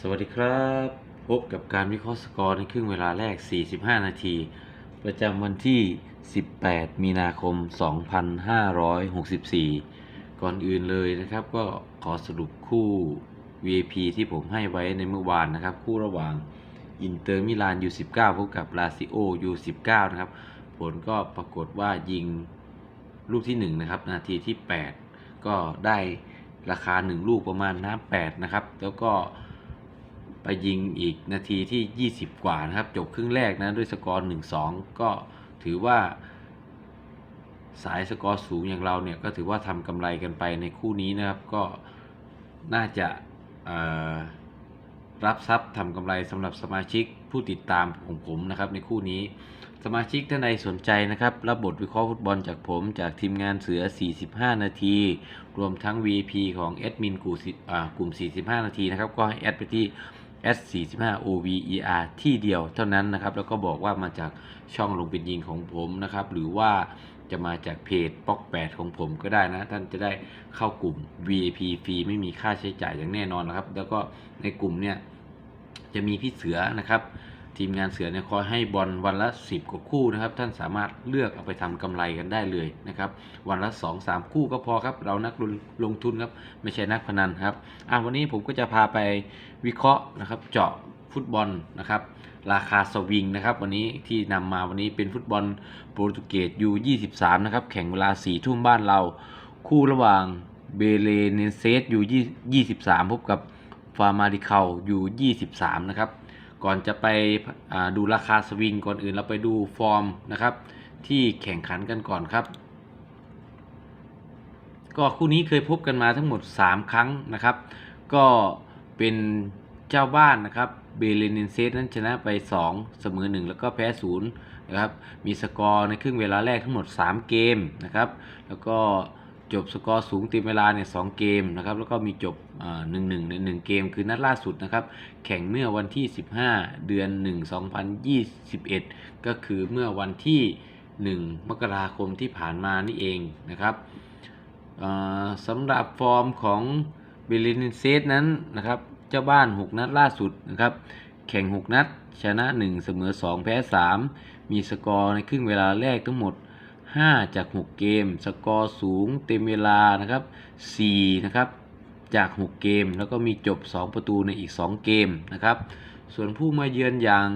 สวัสดีครับ พบกับการวิเคราะห์สกอร์ในครึ่งเวลาแรก 45 นาที ประจำวันที่ 18 มีนาคม 2564 ก่อนอื่นเลยนะครับ ก็ขอสรุปคู่ VIP ที่ผมให้ไว้ในเมื่อวานนะครับ คู่ระหว่างอินเตอร์มิลาน U19 พบกับลาซิโอ U19 นะครับ ผลก็ปรากฏว่ายิงลูกที่ 1 นะครับ นาทีที่ 8 ก็ได้ราคา 1 ลูกประมาณน้ำ8นะครับ แล้วก็ ไปยิงอีกนาทีที่ 20 กว่านะครับ จบครึ่งแรกนะด้วยสกอร์ 1-2 ก็ถือว่าสายสกอร์สูงอย่างเราเนี่ยก็ถือว่าทำกำไรกันไปในคู่นี้นะครับ ก็น่าจะรับทรัพย์ทำกำไรสำหรับสมาชิกผู้ติดตามของผมนะครับในคู่นี้สมาชิกท่านใดสนใจนะครับ รับบทวิเคราะห์ฟุตบอลจากผมจากทีมงานเสือ 45 นาที รวมทั้ง VP ของแอดมินกลุ่ม10อ่ากลุ่ม45 นาทีนะครับ ก็ให้แอดไปที่ S 4 5 OVER ที่เดียวเท่านั้นนะครับ แล้วก็บอกว่ามาจากช่องลงเป็นยิงของผมนะครับ หรือว่าจะมาจากเพจป๊อก 8 ของผมก็ได้นะ ท่านจะได้เข้ากลุ่ม VIP ฟรีไม่มีค่าใช้จ่ายอย่างแน่นอนนะครับ แล้วก็ในกลุ่มเนี่ยจะมีพี่เสือนะครับ ทีมงานเสือเนี่ยคอยให้บอลวันละ 10 กว่าคู่นะครับ ท่านสามารถเลือกเอาไปทำกำไรกันได้เลยนะครับ วันละ 2 3 คู่ก็พอครับ เรานักลงลงทุนครับ ไม่ใช่นักพนันครับอะวันนี้ผมก็จะพาไปวิเคราะห์นะครับ เจาะฟุตบอลนะครับ ราคาสวิงนะครับ วันนี้ที่นำมาวันนี้เป็นฟุตบอลโปรตุเกสยู23นะครับ แข่งเวลา4ทุ่มบ้านเรา คู่ระหว่างเบเลเนเซสยู23พบกับฟาร์มาดิเคายู23 นะครับ ก่อนจะไปดูราคาสวิงก่อนอื่นเราไปดูฟอร์มนะครับ ที่แข่งขันกันก่อนครับ ก็คู่นี้เคยพบกันมาทั้งหมด 3 ครั้งนะครับ ก็เป็นเจ้าบ้านนะครับเบเลนินเซสนั้นชนะไป 2 เสมอ 1 แล้วก็แพ้0นะครับมีสกอร์ในครึ่งเวลาแรกทั้งหมด 3 เกมนะครับ แล้วก็ จบสกอร์สูงเต็มเวลาเนี่ยสเกมนะครับแล้วก็มีจบหนึ่งหนึ่งในหนึ่งเกมคือนัดล่าสุดนะครับแข่งเมื่อวันที่ 15 เดือน 1 2021 ก็คือเมื่อวันที่ 1 มกราคมที่ผ่านมานี่เองนะครับอ่าสำหรับฟอร์มของเบลินเซสนั้นนะครับเจ้าบ้าน 6 นัดล่าสุดนะครับแข่ง 6 นัด ชนะ 1 เสมอ 2 แพ้ 3 มีสกอร์ในครึ่งเวลาแรกทั้งหมด 5 จาก 6 เกม สกอร์สูงเต็มเวลานะครับ4นะครับจาก 6 เกม แล้วก็มีจบ 2 ประตูในอีก 2 เกมนะครับ ส่วนผู้มาเยือนอย่าง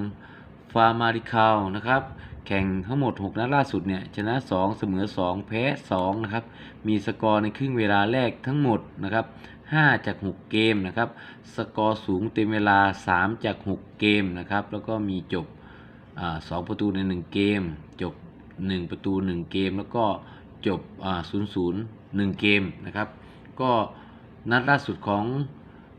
ฟาร์มาริคาลนะครับแข่งทั้งหมด 6 นัดล่าสุดเนี่ยชนะ 2 เสมอ 2 แพ้ 2 นะครับ มีสกอร์ในครึ่งเวลาแรกทั้งหมดนะครับ 5 จาก 6 เกมนะครับ สกอร์สูงเต็มเวลา 3 จาก 6 เกมนะครับ แล้วก็มีจบอ่า2ประตูใน 1 เกม จบ 1 ประตู 1 เกม แล้วก็จบอ่า0 0 1เกมนะครับ ก็นัดล่าสุดของ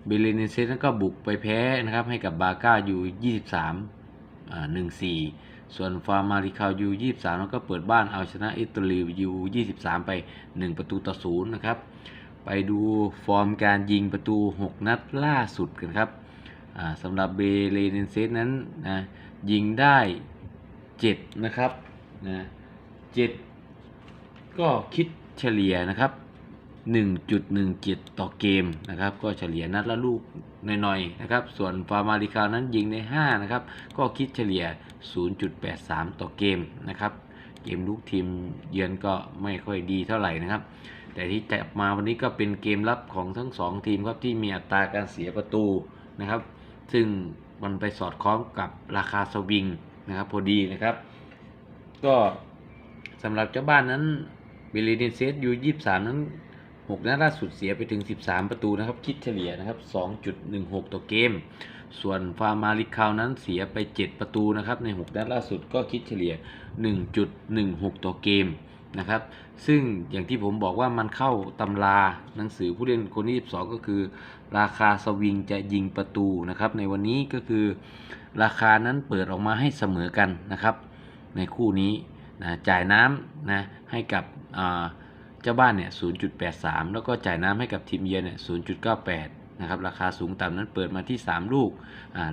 เบเลเนเซนั้นก็บุกไปแพ้นะครับให้กับบาก้าอยู่ 23อ่า1-4 ส่วนฟาร์มาริคาวยู23 แล้วก็เปิดบ้านเอาชนะอิตาลียู23 ไป 1 ประตูต่อ0นะครับ ไปดูฟอร์มการยิงประตู 6 นัดล่าสุดกันครับสำหรับเบเลเนเซสนั้นนะยิงได้ 7 นะครับ นะ7ก็คิดเฉลี่ยนะครับ 1.17 ต่อเกมนะครับ ก็เฉลี่ยนัดละลูกหน่อยๆนะครับ ส่วนฟาร์มาริคานั้นยิงใน 5 นะครับ ก็คิดเฉลี่ย 0.83 ต่อเกมนะครับ เกมลูกทีมเยือนก็ไม่ค่อยดีเท่าไหร่นะครับ แต่ที่จับมาวันนี้ก็เป็นเกมรับของทั้ง 2 ทีมครับที่มีอัตราการเสียประตูนะครับ ซึ่งมันไปสอดคล้องกับราคาสวิงนะครับพอดีนะครับ ก็สำหรับเจ้าบ้านนั้นเบลิเนเซสยู23นั้น6นัดล่าสุดเสียไปถึง 13 ประตูนะครับ คิดเฉลี่ยนะครับ 2.16 ต่อเกม ส่วนฟาร์มาริคาวนั้นเสียไป 7 ประตูนะครับ ใน 6 นัดล่าสุดก็คิดเฉลี่ย 1.16 ต่อเกมนะครับ ซึ่งอย่างที่ผมบอกว่ามันเข้าตำราหนังสือผู้เล่นคนที่12 ก็คือ ราคาสวิงจะยิงประตูนะครับ ในวันนี้ก็คือราคานั้นเปิดออกมาให้เสมอกันนะครับ ในคู่นี้นะจ่ายน้ำนะให้กับเจ้าบ้านเนี่ย 0.83 แล้วก็จ่ายน้ำให้กับทีมเยือนเนี่ย 0.98 นะครับ ราคาสูงต่ำนั้นเปิดมาที่ 3 ลูก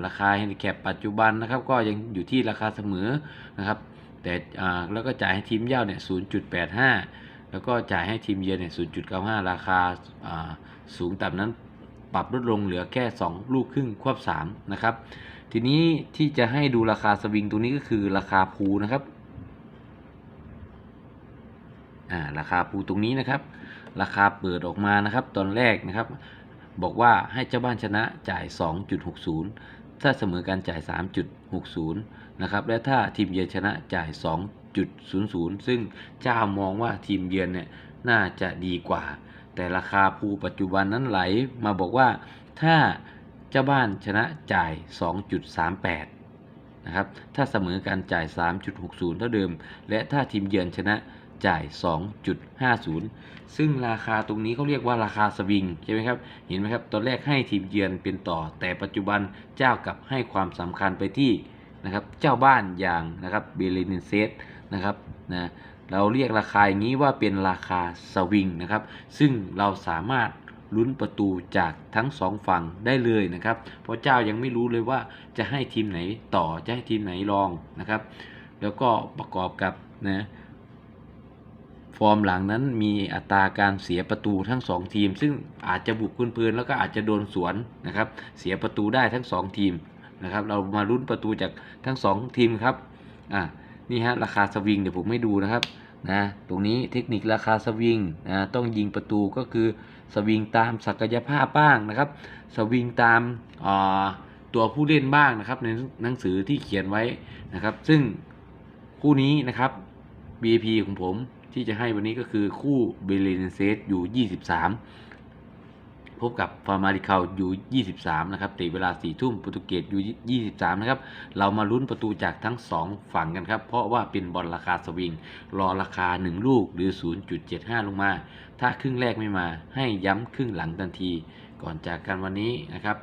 ราคาแฮนดิแคปปัจจุบันนะครับ ก็ยังอยู่ที่ราคาเสมอนะครับ แต่แล้วก็จ่ายให้ทีมเย่าเนี่ย 0.85 แล้วก็จ่ายให้ทีมเยือนเนี่ย 0.95 ราคาาสูงต่ำนั้นปรับลดลงเหลือแค่ 2 ลูกครึ่งควบ3นะครับ ทีนี้ที่จะให้ดูราคาสวิงตรงนี้ก็คือราคาภูนะครับอ่าราคาภูตรงนี้นะครับ ราคาเปิดออกมานะครับ ตอนแรกนะครับ บอกว่าให้เจ้าบ้านชนะจ่าย 2.60 ถ้าเสมอการจ่าย 3.60 นะครับ และถ้าทีมเยือนชนะจ่าย 2.00 ซึ่งเจ้ามองว่าทีมเยือนเนี่ยน่าจะดีกว่า แต่ราคาภูปัจจุบันนั้นไหลมาบอกว่าถ้า เจ้าบ้านชนะจ่าย 2.38 นะครับ ถ้าเสมอการจ่าย 3.60 เท่าเดิม และถ้าทีมเยือนชนะจ่าย 2.50 ซึ่งราคาตรงนี้เขาเรียกว่าราคาสวิงใช่ไหมครับ เห็นไหมครับ ตอนแรกให้ทีมเยือนเป็นต่อ แต่ปัจจุบันเจ้ากับให้ความสำคัญไปที่นะครับ เจ้าบ้านอย่างนะครับเบเลนินเซสนะครับนะเราเรียกราคาอย่างนี้ว่าเป็นราคาสวิงนะครับ ซึ่งเราสามารถ ลุ้นประตูจากทั้งสองฝั่งได้เลยนะครับ เพราะเจ้ายังไม่รู้เลยว่าจะให้ทีมไหนต่อจะให้ทีมไหนรองนะครับ แล้วก็ประกอบกับนะฟอร์มหลังนั้นมีอัตราการเสียประตูทั้ง 2 ทีม ซึ่งอาจจะบุกพื้นๆแล้วก็อาจจะโดนสวนนะครับ เสียประตูได้ทั้ง 2 ทีมนะครับ เรามาลุ้นประตูจากทั้ง 2 ทีมครับ อะนี่ฮะราคาสวิงเดี๋ยวผมให้ดูนะครับ นะตรงนี้เทคนิคราคาสวิงนะต้องยิงประตูก็คือสวิงตามศักยภาพบ้างนะครับ สวิงตามตัวผู้เล่นบ้างนะครับ ในหนังสือที่เขียนไว้นะครับ ซึ่งคู่นี้นะครับ BAP ของผมที่จะให้วันนี้ก็คือคู่เบเลนเซสอยู่ 23 พบกับฟาร์มาริคาอยู่ 23 นะครับเตะเวลา 4 ทุ่มโปรตุเกสอยู่ 23 นะครับ เรามาลุ้นประตูจากทั้ง 2 ฝั่งกันครับ เพราะว่าเป็นบอลราคาสวิง รอราคา 1 ลูกหรือ 0.75 ลงมา ถ้าครึ่งแรกไม่มา ให้ย้ำครึ่งหลังทันที ก่อนจากกันวันนี้นะครับ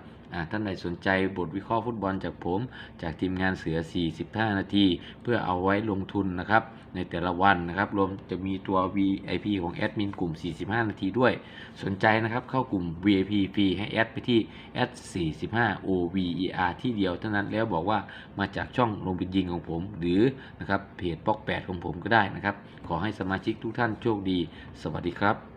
ท่านใดสนใจบทวิเคราะห์ฟุตบอลจากผม จากทีมงานเสือ 45 นาที เพื่อเอาไว้ลงทุนนะครับ ในแต่ละวันนะครับ รวมจะมีตัว VIP ของแอดมินกลุ่ม 45 นาทีด้วย สนใจนะครับเข้ากลุ่ม VIP ฟรีให้แอดไปที่แอด45 OVER ที่เดียวเท่านั้นแล้วบอกว่ามาจากช่องลงบินยิงของผม หรือนะครับเพจป๊อก 8 ของผมก็ได้นะครับ ขอให้สมาชิกทุกท่านโชคดี สวัสดีครับ